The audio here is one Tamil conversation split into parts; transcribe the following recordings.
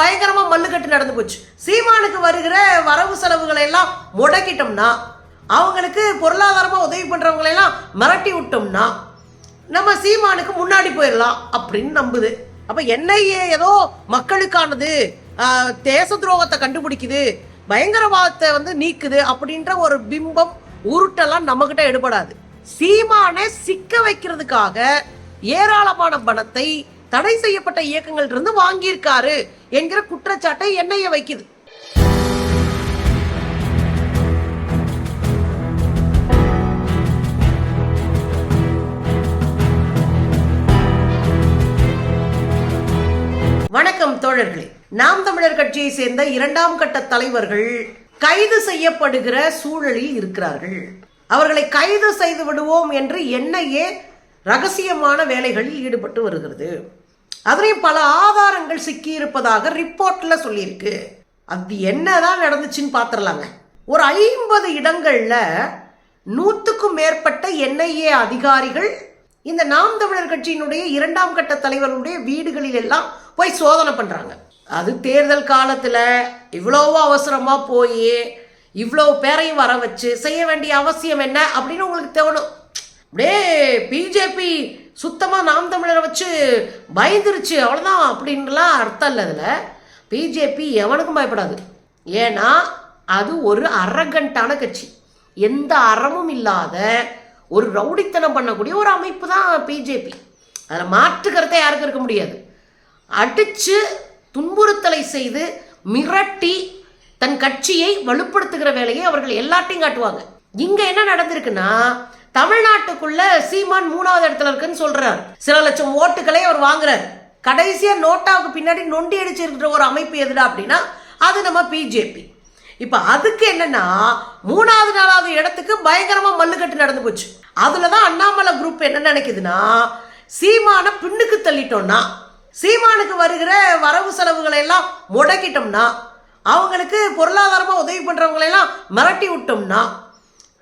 பயங்கரமாக மல்லுக்கட்டு நடந்து போச்சு. சீமானுக்கு வருகிற வரவு செலவுகளை எல்லாம் முடக்கிட்டோம்னா அவங்களுக்கு பொருளாதாரமாக உதவி பண்ணுறவங்களெல்லாம் எல்லாம் மிரட்டி விட்டோம்னா நம்ம சீமானுக்கு முன்னாடி போயிடலாம் அப்படின்னு நம்புது. அப்போ என்ஐஏ ஏதோ மக்களுக்கானது தேச துரோகத்தை கண்டுபிடிக்குது பயங்கரவாதத்தை வந்து நீக்குது அப்படின்ற ஒரு பிம்பம் உருட்டெல்லாம் நம்மக்கிட்ட எடுபடாது. சீமானை சிக்க வைக்கிறதுக்காக ஏராளமான பணத்தை தடை செய்யப்பட்ட இயக்கங்கள் இருந்து வாங்கியிருக்காரு என்கிற குற்றச்சாட்டை என்ஐஏ வைக்குது. வணக்கம் தோழர்களே. நாம் தமிழர் கட்சியை சேர்ந்த இரண்டாம் கட்ட தலைவர்கள் கைது செய்யப்படுகிற சூழலில் இருக்கிறார்கள். அவர்களை கைது செய்து விடுவோம் என்று என்ஐஏ ரகசியமான வேலைகளில் ஈடுபட்டு வருகிறது. அதுலேயும் பல ஆதாரங்கள் சிக்கியிருப்பதாக ரிப்போர்ட்டில் சொல்லியிருக்கு. அது என்னதான் நடந்துச்சுன்னு பார்த்துடலாங்க ஒரு ஐம்பது இடங்களில் நூற்றுக்கும் மேற்பட்ட என்ஐஏ அதிகாரிகள் இந்த நாம் தமிழர் கட்சியினுடைய இரண்டாம் கட்ட தலைவர்களுடைய வீடுகளில் எல்லாம் போய் சோதனை பண்ணுறாங்க அது தேர்தல் காலத்தில் இவ்வளோவோ அவசரமாக போய் இவ்வளோ பேரையும் வர வச்சு செய்ய வேண்டிய அவசியம் என்ன அப்படின்னு உங்களுக்கு தோணும். அப்படியே பிஜேபி சுத்தமாக நாம் தமிழரை வச்சு பயந்துருச்சு அவ்வளோதான் அப்படின்லாம் அர்த்தம் இல்லை அதில். பிஜேபி எவனுக்கும் பயப்படாது. ஏன்னா அது ஒரு அரகண்டான கட்சி. எந்த அறமும் இல்லாத ஒரு ரவுடித்தனம் பண்ணக்கூடிய ஒரு அமைப்பு தான் பிஜேபி அதில் மாற்றுக்கிறதே யாருக்கும் இருக்க முடியாது. அடிச்சு துன்புறுத்தலை செய்து மிரட்டி தன் கட்சியை வலுப்படுத்துகிற வேலையை அவர்கள் எல்லாத்தையும் காட்டுவாங்க. இங்க என்ன நடந்திருக்குன்னா தமிழ்நாட்டுக்குள்ள சீமான் மூணாவது இடத்துல இருக்குன்னு சொல்றாரு. சில லட்சம் ஓட்டுகளை அவர் வாங்குறாரு. கடைசியா நோட்டாவுக்கு பின்னாடி நொண்டி அடிச்சிருக்கிற ஒரு அமைப்பு எதுடா அப்படின்னா அது நம்ம பிஜேபி. இப்ப அதுக்கு என்னன்னா மூணாவது நாலாவது இடத்துக்கு பயங்கரமா மல்லுக்கட்டு நடந்து போச்சு. அதுலதான் அண்ணாமலை குரூப் என்ன நினைக்குதுன்னா சீமான பின்னுக்கு தள்ளிட்டோம்னா சீமானுக்கு வருகிற வரவு செலவுகளை எல்லாம் முடக்கிட்டோம்னா அவங்களுக்கு பொருளாதாரமா உதவி பண்றவங்களை எல்லாம் மிரட்டி விட்டோம்னா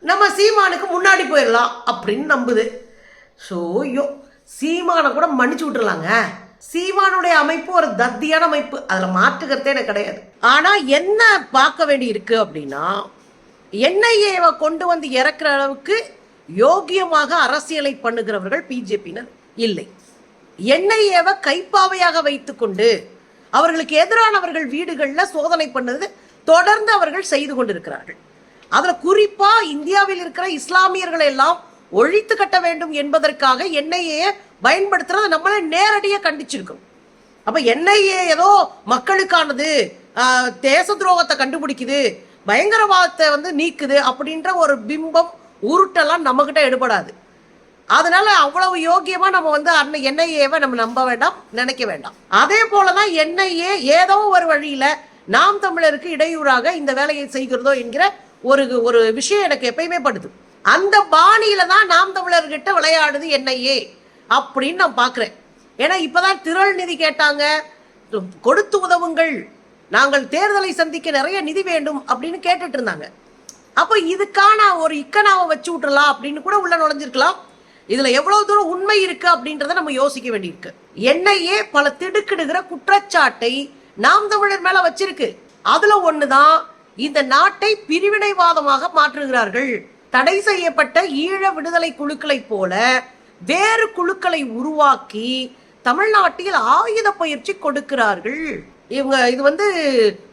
நம்ம சீமானுக்கு முன்னாடி போயிடலாம் அப்படின்னு நம்புது. ஸோ ஐயோ சீமானை கூட மன்னிச்சு விட்டுறலாங்க. சீமானுடைய அமைப்பு ஒரு தத்தியான அமைப்பு. அதில் மாற்றுக்கிறதே எனக்கு கிடையாது. ஆனால் என்ன பார்க்க வேண்டி இருக்கு அப்படின்னா என்ஐஏவை கொண்டு வந்து இறக்குற அளவுக்கு யோகியமாக அரசியலை பண்ணுகிறவர்கள் பிஜேபியினர் இல்லை. என்ஐஏவை கைப்பாவையாக வைத்துக்கொண்டு அவர்களுக்கு எதிரானவர்கள் வீடுகளில் சோதனை பண்ணது தொடர்ந்து அவர்கள் செய்து கொண்டிருக்கிறார்கள். அதில் குறிப்பாக இந்தியாவில் இருக்கிற இஸ்லாமியர்களை எல்லாம் ஒழித்து கட்ட வேண்டும் என்பதற்காக என்ஐஏ பயன்படுத்துறத நம்மளே நேரடியாக கண்டிச்சிருக்கோம். அப்போ என்ஐஏ ஏதோ மக்களுக்கானது தேச துரோகத்தை கண்டுபிடிக்குது பயங்கரவாதத்தை வந்து நீக்குது அப்படின்ற ஒரு பிம்பம் உருட்டெல்லாம் நம்மக்கிட்ட எடுபடாது. அதனால அவ்வளவு யோக்கியமா நம்ம வந்து அன்னை என்ஐஏவை நம்ம நம்ப வேண்டாம் நினைக்க வேண்டாம். அதே போலதான் என்ஐஏ ஏதோ ஒரு வழியில நாம் தமிழருக்கு இடையூறாக இந்த வேலையை செய்கிறதோ என்கிற ஒரு ஒரு விஷயம் எனக்கு எப்பயுமே படுது. அந்த பாணியில தான் நாம் தமிழர்கிட்ட விளையாடுது என்ஐஏ அப்படின்னு நான் பார்க்குறேன் ஏன்னா இப்போதான் திரள் நிதி கேட்டாங்க. கொடுத்து உதவுங்கள். நாங்கள் தேர்தலை சந்திக்க நிறைய நிதி வேண்டும் அப்படின்னு கேட்டுட்டு இருந்தாங்க. அப்போ இதுக்கான ஒரு இக்கனாவை வச்சு விட்டுறலாம் அப்படின்னு கூட உள்ள நுழைஞ்சிருக்கலாம். இதுல எவ்வளவு தூரம் உண்மை இருக்கு அப்படின்றத நம்ம யோசிக்க வேண்டியிருக்கு. என்னையே பல திடுக்கிடுகிற குற்றச்சாட்டை நாம் தமிழர் மேல வச்சிருக்கு. அதுல ஒண்ணுதான் இந்த நாட்டை பிரிவினைவாதமாக மாற்றுகிறார்கள். தடை செய்யப்பட்ட ஈழ விடுதலை குழுக்களைப் போல வேறு குழுக்களை உருவாக்கி தமிழ்நாட்டில் ஆயுத பயிற்சி கொடுக்கிறார்கள். இவங்க இது வந்து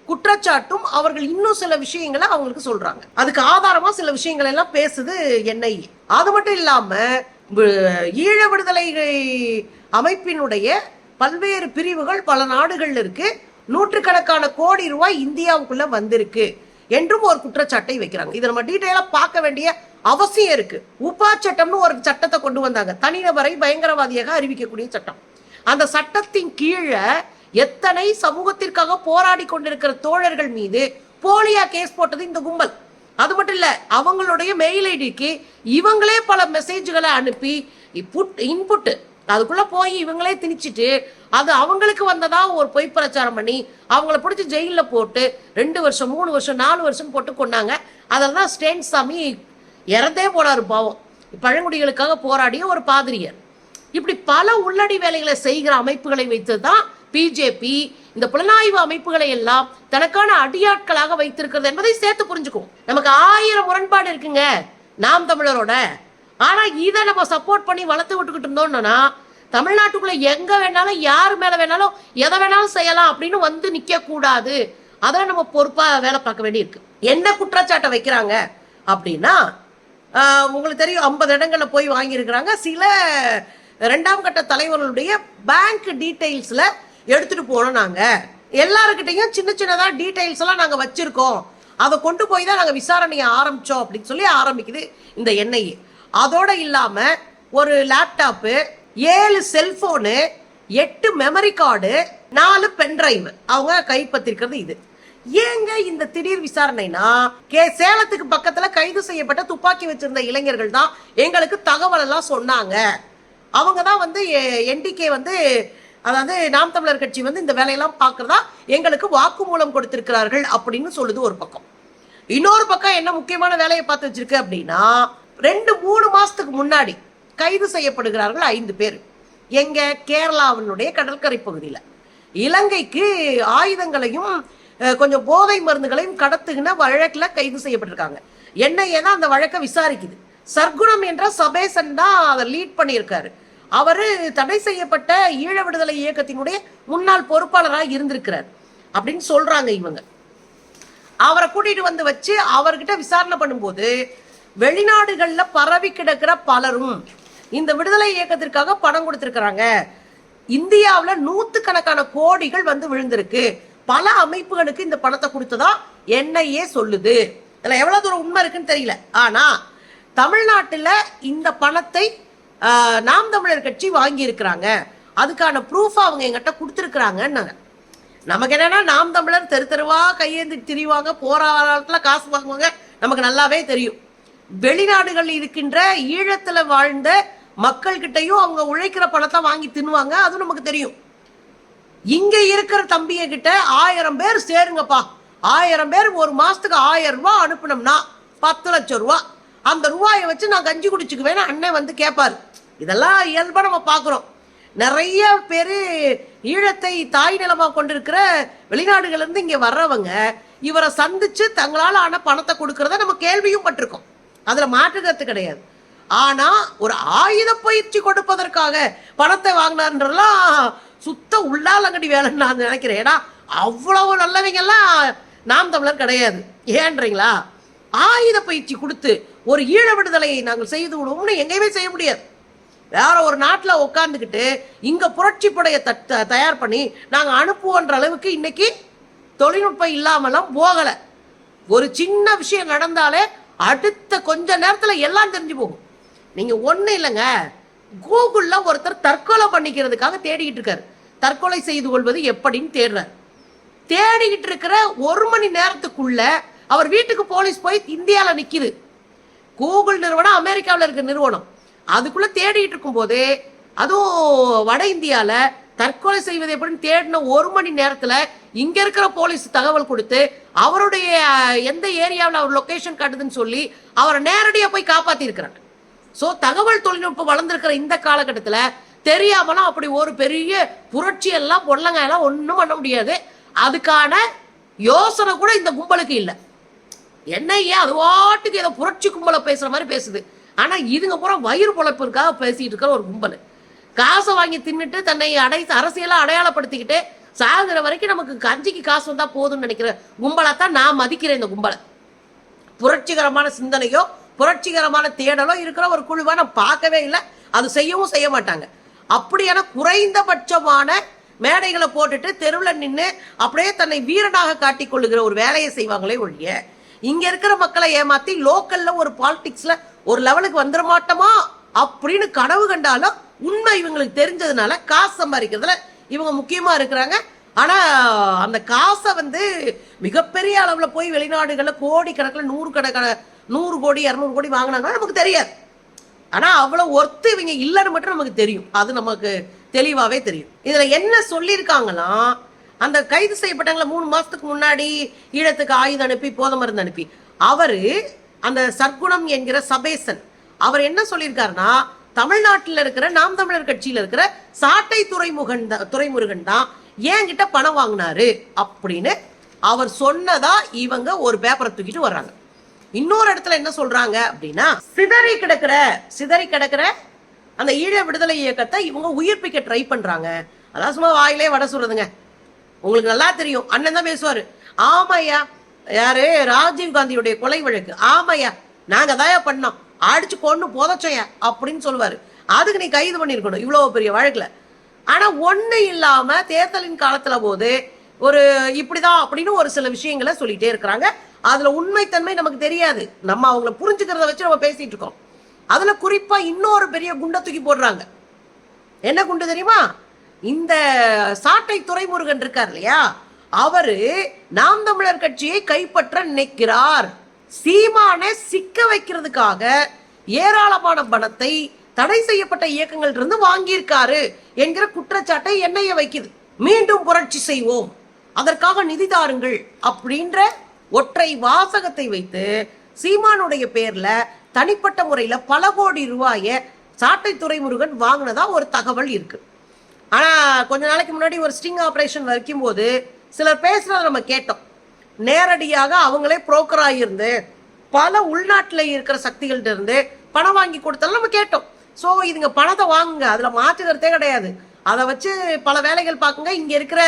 குற்றச்சாட்டும் அவர்கள் இன்னும் சில விஷயங்களை அவங்களுக்கு சொல்றாங்க. அதுக்கு ஆதாரமா சில விஷயங்கள் எல்லாம் பேசுது என்ஐ அது மட்டும் இல்லாம ஈழ விடுதலை அமைப்பினுடைய பல்வேறு பிரிவுகள் பல நாடுகள் இருக்கு. நூற்றுக்கணக்கான கோடி ரூபாய் இந்தியாவுக்குள்ள வந்திருக்கு என்றும் ஒரு குற்றச்சாட்டை வைக்கிறாங்க. இதை நம்ம டீட்டெயிலாக பார்க்க வேண்டிய அவசியம் இருக்கு. உபா சட்டம்னு ஒரு சட்டத்தை கொண்டு வந்தாங்க. தனிநபரை பயங்கரவாதியாக அறிவிக்கக்கூடிய சட்டம். அந்த சட்டத்தின் கீழே எத்தனை சமூகத்திற்காக போராடி கொண்டிருக்கிற தோழர்கள் மீது போலியா கேஸ் போட்டது இந்த கும்பல். அது மட்டும் இல்ல அவங்களுடைய மெயில் ஐடிக்கு இவங்களே பல மெசேஜ்களை அனுப்பி புட் இன்புட் அதுக்குள்ள போய் இவங்களே திணிச்சிட்டு அது அவங்களுக்கு வந்ததா ஒரு பொய் பிரச்சாரம் பண்ணி அவங்கள பிடிச்சி ஜெயிலில் போட்டு ரெண்டு வருஷம் மூணு வருஷம் நாலு வருஷம் போட்டு கொண்டாங்க அதில் தான் ஸ்டேன் சாமி இறந்தே போனார் பாவம். பழங்குடிகளுக்காக போராடிய ஒரு பாதிரியர். இப்படி பல உள்ளடி வேலைகளை செய்கிற அமைப்புகளை வைத்து தான் பிஜேபி இந்த புலனாய்வு அமைப்புகளை எல்லாம் தனக்கான அடியாட்களாக வைத்திருக்கிறது என்பதை சேர்த்து புரிஞ்சுக்கும் நமக்கு ஆயிரம் முரண்பாடு இருக்குங்க. நாம் தமிழரோட. ஆனால் இதை நம்ம சப்போர்ட் பண்ணி வளர்த்து விட்டுக்கிட்டு இருந்தோம்னா தமிழ்நாட்டுக்குள்ள எங்க வேணாலும் யார் மேல வேணாலும் எதை வேணாலும் செய்யலாம் அப்படின்னு வந்து நிக்க கூடாது. அதில் நம்ம பொறுப்பா வேலை பார்க்க வேண்டியிருக்கு. என்ன குற்றச்சாட்டை வைக்கிறாங்க அப்படின்னா உங்களுக்கு தெரியும் ஐம்பது இடங்களில் போய் வாங்கியிருக்கிறாங்க. சில ரெண்டாம் கட்ட தலைவர்களுடைய பேங்க் டீட்டெயில்ஸில் எடுத்துட்டு போனோம் நாங்கள் எல்லாருக்கிட்டையும் சின்ன சின்னதாக டீட்டெயில்ஸ் எல்லாம் நாங்கள் வச்சிருக்கோம். அதை கொண்டு போய் தான் நாங்கள் விசாரணையை ஆரம்பித்தோம் அப்படின்னு சொல்லி ஆரம்பிக்குது இந்த எண்ணெயை அதோட இல்லாம ஒரு லேப்டாப்பு ஏழு செல்போனு எட்டு மெமரி கார்டு நாலு பென்ட்ரைவ் அவங்க கைப்பற்றிருக்கிறது இது. ஏங்க இந்த திடீர் விசாரணைனா கே சேலத்துக்கு பக்கத்துல கைது செய்யப்பட்ட துப்பாக்கி வச்சிருந்த இளைஞர்கள் தான் எங்களுக்கு தகவல் எல்லாம் சொன்னாங்க. அவங்க தான் வந்து என்டிகே வந்து அதாவது நாம் தமிழர் கட்சி வந்து இந்த வேலையெல்லாம் பார்க்கறதா எங்களுக்கு வாக்குமூலம் கொடுத்திருக்கிறார்கள் அப்படின்னு சொல்லுது ஒரு பக்கம். இன்னொரு பக்கம் என்ன முக்கியமான வேலையை பார்த்து வச்சிருக்கு அப்படின்னா ரெண்டு மூணு மாசத்துக்கு முன்னாடி கைது செய்யப்படுகிறார்கள் ஐந்து பேர். எங்க கேரளாவினுடைய கடற்கரை பகுதியில். இலங்கைக்கு ஆயுதங்களையும் கொஞ்சம் போதை மருந்துகளையும் கடத்துகின வழக்கில் கைது செய்யப்பட்டிருக்காங்க. என்ஐஏ தான் அந்த வழக்கை விசாரிக்குது. சர்க்குணம் என்ற சபேசன் தான் அதை லீட் பண்ணியிருக்காரு. அவரு தடை செய்யப்பட்ட ஈழ விடுதலை இயக்கத்தினுடைய முன்னாள் பொறுப்பாளராக இருந்திருக்கிறார். அப்படின்னு சொல்றாங்க இவங்க. அவரை கூட்டிட்டு வந்து வச்சு அவர்கிட்ட விசாரணை பண்ணும்போது வெளிநாடுகளில் பரவி கிடக்கிற பலரும் இந்த விடுதலை இயக்கத்திற்காக பணம் கொடுத்துருக்குறாங்க. இந்தியாவில் நூற்றுக்கணக்கான கோடிகள் வந்து விழுந்திருக்கு. பல அமைப்புகளுக்கு இந்த பணத்தை கொடுத்ததா என்ஐஏ சொல்லுது. இதில் எவ்வளோ தூரம் உண்மை இருக்குன்னு தெரியல. ஆனால் தமிழ்நாட்டில் இந்த பணத்தை நாம் தமிழர் கட்சி வாங்கியிருக்கிறாங்க. அதுக்கான ப்ரூஃப் அவங்க எங்கிட்ட கொடுத்துருக்குறாங்கன்னாங்க. நமக்கு என்னன்னா நாம் தமிழர் தெரு தெருவா கையேந்தி திரிவாங்க போராட்டத்தில் காசு வாங்குவாங்க. நமக்கு நல்லாவே தெரியும். வெளிநாடுகள் இருக்கின்ற ஈழத்துல வாழ்ந்த மக்கள்கிட்டையும் அவங்க உழைக்கிற பணத்தை வாங்கி தின்னுவாங்க. அது நமக்கு தெரியும். இங்க இருக்கிற தம்பிய கிட்ட ஆயிரம் பேர் சேருங்கப்பா. ஆயிரம் பேர் ஒரு மாசத்துக்கு ஆயிரம் ரூபாய் அனுப்பினோம்னா பத்து லட்சம் ரூபா அந்த ரூபாயை வச்சு நான் கஞ்சி குடிச்சுக்குவேன்னு அண்ணன் வந்து கேட்பாரு இதெல்லாம் இயல்பா நம்ம பார்க்குறோம் நிறைய பேர் ஈழத்தை தாய் நிலமா கொண்டிருக்கிற வெளிநாடுகள்லேருந்து இருந்து இங்க வர்றவங்க இவரை சந்திச்சு தங்களால் ஆன பணத்தை கொடுக்கறத நம்ம கேள்வியும் பட்டிருக்கோம். அதுல மாற்று கிடையாது. ஆனா ஒரு ஆயுத பயிற்சி கொடுப்பதற்காக பணத்தை வாங்கினார்ன்றலாம் சுத்த உள்ளாலங்கடி வேலைன்னு நான் நினைக்கிறேன். ஏன்னா அவ்வளவு நல்லவங்கெல்லாம் நாம் தமிழர் கிடையாது. ஏன்றீங்களா? ஆயுத பயிற்சி கொடுத்து ஒரு ஈழ விடுதலையை நாங்கள் செய்து விடுவோம்னு எங்கேயுமே செய்ய முடியாது. வேற ஒரு நாட்டில் உட்காந்துக்கிட்டு இங்க புரட்சி த தட்ட தயார் பண்ணி நாங்கள் அனுப்புவோன்ற அளவுக்கு இன்னைக்கு தொழில்நுட்பம் இல்லாமலாம் போகலை. ஒரு சின்ன விஷயம் நடந்தாலே அடுத்த கொஞ்ச நேரத்தில் எல்லாம் தெரிஞ்சு போகும். நீங்கள் ஒன்றும் இல்லைங்க. கூகுளில் ஒருத்தர் தற்கொலை பண்ணிக்கிறதுக்காக தேடிக்கிட்டு இருக்காரு. தற்கொலை செய்து கொள்வது எப்படின்னு தேடுறார். தேடிக்கிட்டு இருக்கிற ஒரு மணி நேரத்துக்குள்ள அவர் வீட்டுக்கு போலீஸ் போய் இந்தியாவில் நிற்கிது கூகுள் நிறுவனம் அமெரிக்காவில் இருக்க நிறுவனம். அதுக்குள்ளே தேடிக்கிட்டு இருக்கும்போது அதுவும் வட இந்தியாவில் தற்கொலை செய்வது எப்படின்னு தேடின ஒரு மணி நேரத்தில் இங்க இருக்கிற போலீஸ் தகவல் கொடுத்து அவருடைய எந்த ஏரியாவில் அவர் லொக்கேஷன் காட்டுதுன்னு சொல்லி அவரை நேரடியாக போய் காப்பாத்திருக்கிறாங்க. ஸோ தகவல் தொழில்நுட்பம் வளர்ந்துருக்கிற இந்த காலகட்டத்தில் தெரியாமலாம் அப்படி ஒரு பெரிய புரட்சி எல்லாம் ஒன்றும் பண்ண முடியாது. அதுக்கான யோசனை கூட இந்த கும்பலுக்கு இல்லை. என்ன ஏன்? அது வாட்டுக்கு ஏதோ புரட்சி கும்பலை பேசுகிற மாதிரி பேசுது. ஆனால் இதுங்க பூரா வயிறு பொழப்பிற்காக பேசிகிட்டு இருக்கிற ஒரு கும்பல். காசை வாங்கி தின்னுட்டு தன்னை அடை அரசியலாக அடையாளப்படுத்திக்கிட்டு சாகுற வரைக்கும் நமக்கு கஞ்சிக்கு காசு வந்தால் போதும்னு நினைக்கிற கும்பலை தான் நான் மதிக்கிறேன் இந்த கும்பலை. புரட்சிகரமான சிந்தனையோ புரட்சிகரமான தேடலோ இருக்கிற ஒரு குழுவை நான் பார்க்கவே இல்லை. அது செய்யவும் செய்ய மாட்டாங்க. அப்படியான குறைந்தபட்சமான மேடைகளை போட்டுட்டு தெருவில் நின்று அப்படியே தன்னை வீரனாக காட்டி கொள்ளுகிற ஒரு வேலையை செய்வாங்களே ஒழிய இங்கே இருக்கிற மக்களை ஏமாற்றி லோக்கலில் ஒரு பாலிட்டிக்ஸில் ஒரு லெவலுக்கு வந்துட மாட்டோமா அப்படின்னு கனவு கண்டாலும் உண்மை இவங்களுக்கு தெரிஞ்சதுனால காசு சம்பாதிக்கிறதுல இவங்க முக்கியமாக இருக்கிறாங்க. ஆனால் அந்த காசை வந்து மிகப்பெரிய அளவில் போய் வெளிநாடுகளில் கோடி கணக்கில் நூறு கணக்கான நூறு கோடி இரநூறு கோடி வாங்கினாங்கன்னா நமக்கு தெரியாது. ஆனால் அவ்வளோ ஒர்த்து இவங்க இல்லைன்னு மட்டும் நமக்கு தெரியும். அது நமக்கு தெளிவாகவே தெரியும். இதில் என்ன சொல்லியிருக்காங்கன்னா அந்த கைது செய்யப்பட்டாங்களா மூணு மாதத்துக்கு முன்னாடி ஈழத்துக்கு ஆயுதம் அனுப்பி போத மருந்து அனுப்பி. அவர் அந்த சர்க்குணம் என்கிற சபேசன். அவர் என்ன சொல்லியிருக்காருன்னா தமிழ்நாட்டில் இருக்கிற நாம் தமிழர் கட்சியில் இருக்கிற சாட்டை துறைமுகன் தான் துறைமுருகன் தான் என்கிட்ட பணம் வாங்கினாரு அப்படின்னு அவர் சொன்னதா இவங்க ஒரு பேப்பரை தூக்கிட்டு வர்றாங்க. இன்னொரு இடத்துல என்ன சொல்றாங்க அப்படின்னா சிதறி கிடக்கிற சிதறி கிடக்கிற அந்த ஈழ விடுதலை இயக்கத்தை இவங்க உயிர்ப்பிக்க ட்ரை பண்றாங்க. அதான் சும்மா வாயிலே வட சொல்றதுங்க. உங்களுக்கு நல்லா தெரியும். அண்ணன் தான் பேசுவாரு. ஆமாய்யா யாரு? ராஜீவ் காந்தியுடைய கொலை வழக்கு. ஆமாய்யா நாங்க தான் பண்ணோம். அடிச்சு கொண்டு புதைச்சோயா அப்படின்னு சொல்லுவார். அதுக்கு நீ கைது பண்ணிருக்கணும் இவ்வளோ பெரிய வழக்கில். ஆனால் ஒன்று இல்லாமல் தேர்தலின் காலத்தில் போது ஒரு இப்படிதான் அப்படின்னு ஒரு சில விஷயங்களை சொல்லிட்டே இருக்கிறாங்க. அதுல உண்மைத்தன்மை நமக்கு தெரியாது. நம்ம அவங்கள புரிஞ்சுக்கிறத வச்சு நம்ம பேசிட்டு இருக்கோம். அதுல குறிப்பா இன்னொரு பெரிய குண்டை தூக்கி போடுறாங்க. என்ன குண்டு தெரியுமா? இந்த சாட்டை துரைமுருகன் இருக்கார் இல்லையா? அவரு நாம் தமிழர் கட்சியை கைப்பற்ற நினைக்கிறார். சீமானை சிக்க வைக்கிறதுக்காக ஏராளமான பணத்தை தடை செய்யப்பட்ட இயக்கங்கள் இருந்து வாங்கியிருக்காரு என்கிற குற்றச்சாட்டை என்னைய வைக்குது. மீண்டும் புரட்சி செய்வோம். அதற்காக நிதி தாருங்கள் அப்படின்ற ஒற்றை வாசகத்தை வைத்து சீமானுடைய பேர்ல தனிப்பட்ட முறையில பல கோடி ரூபாய சாட்டை துறைமுருகன் வாங்கினதா ஒரு தகவல் இருக்கு. ஆனா கொஞ்ச நாளைக்கு முன்னாடி ஒரு ஸ்டிங் ஆபரேஷன் வைக்கும் போது சிலர் பேசுறத நம்ம கேட்டோம். நேரடியாக அவங்களே புரோக்கராக இருந்து பல உள்நாட்டில் இருக்கிற சக்திகள்ட்ட இருந்து பணம் வாங்கி கொடுத்தாலும் நம்ம கேட்டோம். ஸோ இதுங்க பணத்தை வாங்குங்க. அதில் மாற்றுக்கிறதே கிடையாது. அதை வச்சு பல வேலைகள் பார்க்குங்க. இங்கே இருக்கிற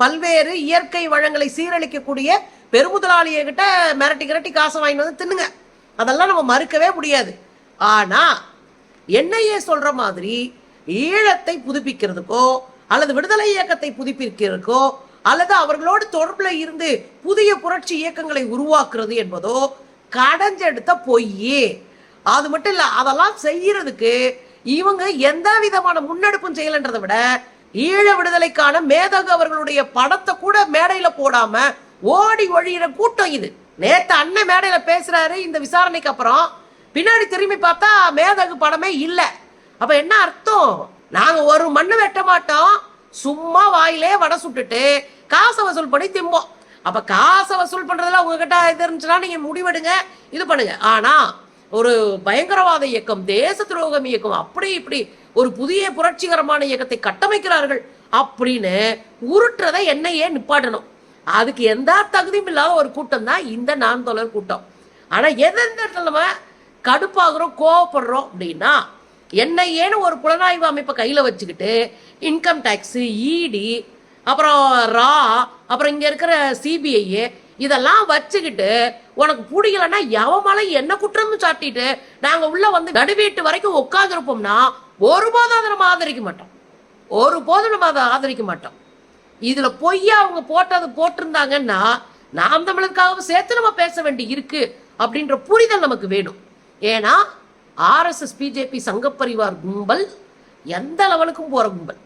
பல்வேறு இயற்கை வளங்களை சீரழிக்கக்கூடிய பெருமுதலாளியர்கிட்ட மிரட்டி கிரட்டி காசை வாங்கிட்டு வந்து தின்னுங்க. அதெல்லாம் நம்ம மறுக்கவே முடியாது. ஆனால் என்னையே சொல்கிற மாதிரி ஈழத்தை புதுப்பிக்கிறதுக்கோ அல்லது விடுதலை இயக்கத்தை புதுப்பிக்கிறதுக்கோ அல்லது அவர்களோடு தொடர்பில் இருந்து புதிய புரட்சி இயக்கங்களை உருவாக்குறது என்பதோ கடைஞ்செடுத்த பொய் அது மட்டும் இல்லை அதெல்லாம் செய்யறதுக்கு இவங்க எந்த விதமான முன்னெடுப்பும் செய்யலன்றதை விட ஈழ விடுதலைக்கான மேதகு அவர்களுடைய படத்தை கூட மேடையில போடாம ஓடி ஒழியிற கூட்டம் இது. நேத்து அண்ணன் மேடையில பேசுறாரு இந்த விசாரணைக்கு அப்புறம். பின்னாடி திரும்பி பார்த்தா மேதகு படமே இல்லை. அப்ப என்ன அர்த்தம்? நாங்க ஒரு மண்ணு வெட்ட மாட்டோம். சும்மா வாயிலே வடை சுட்டுட்டு காசை வசூல் பண்ணி திம்போம். அப்ப காசை வசூல் பண்றதுல உங்ககிட்ட இது இருந்துச்சுன்னா நீங்க முடிவெடுங்க இது பண்ணுங்க. ஆனா ஒரு பயங்கரவாத இயக்கம் தேச துரோகம் இயக்கம் அப்படி இப்படி ஒரு புதிய புரட்சிகரமான இயக்கத்தை கட்டமைக்கிறார்கள் அப்படின்னு உருட்டுறதை என்னையே நிப்பாட்டணும். அதுக்கு எந்த தகுதியும் இல்லாத ஒரு கூட்டம் தான் இந்த நான் தொடர் கூட்டம். ஆனா எதெந்த இடத்துல நம்ம கடுப்பாகிறோம் கோவப்படுறோம் அப்படின்னா என்ஐஏன்னு ஒரு புலனாய்வு அமைப்பை கையில் வச்சுக்கிட்டு இன்கம் டேக்ஸு இடி அப்புறம் ரா அப்புறம் இங்கே இருக்கிற சிபிஐ இதெல்லாம் வச்சுக்கிட்டு உனக்கு பிடிக்கலன்னா எவமலை என்ன குற்றம்னு சாட்டிட்டு நாங்கள் உள்ள வந்து நடுவீட்டு வரைக்கும் உட்காந்துருப்போம்னா ஒருபோதும் அதை நம்ம ஆதரிக்க மாட்டோம். ஒருபோதும் நம்ம அதை ஆதரிக்க மாட்டோம். இதில் பொய்யா அவங்க போட்டது போட்டிருந்தாங்கன்னா நாம் தமிழருக்காகவும் சேர்த்து நம்ம பேச வேண்டி இருக்கு அப்படின்ற புரிதல் நமக்கு வேணும். ஏன்னா ஆர்எஸ்எஸ் பிஜேபி சங்கப்பரிவார் கும்பல் எந்த லெவலுக்கும் போகிற கும்பல்.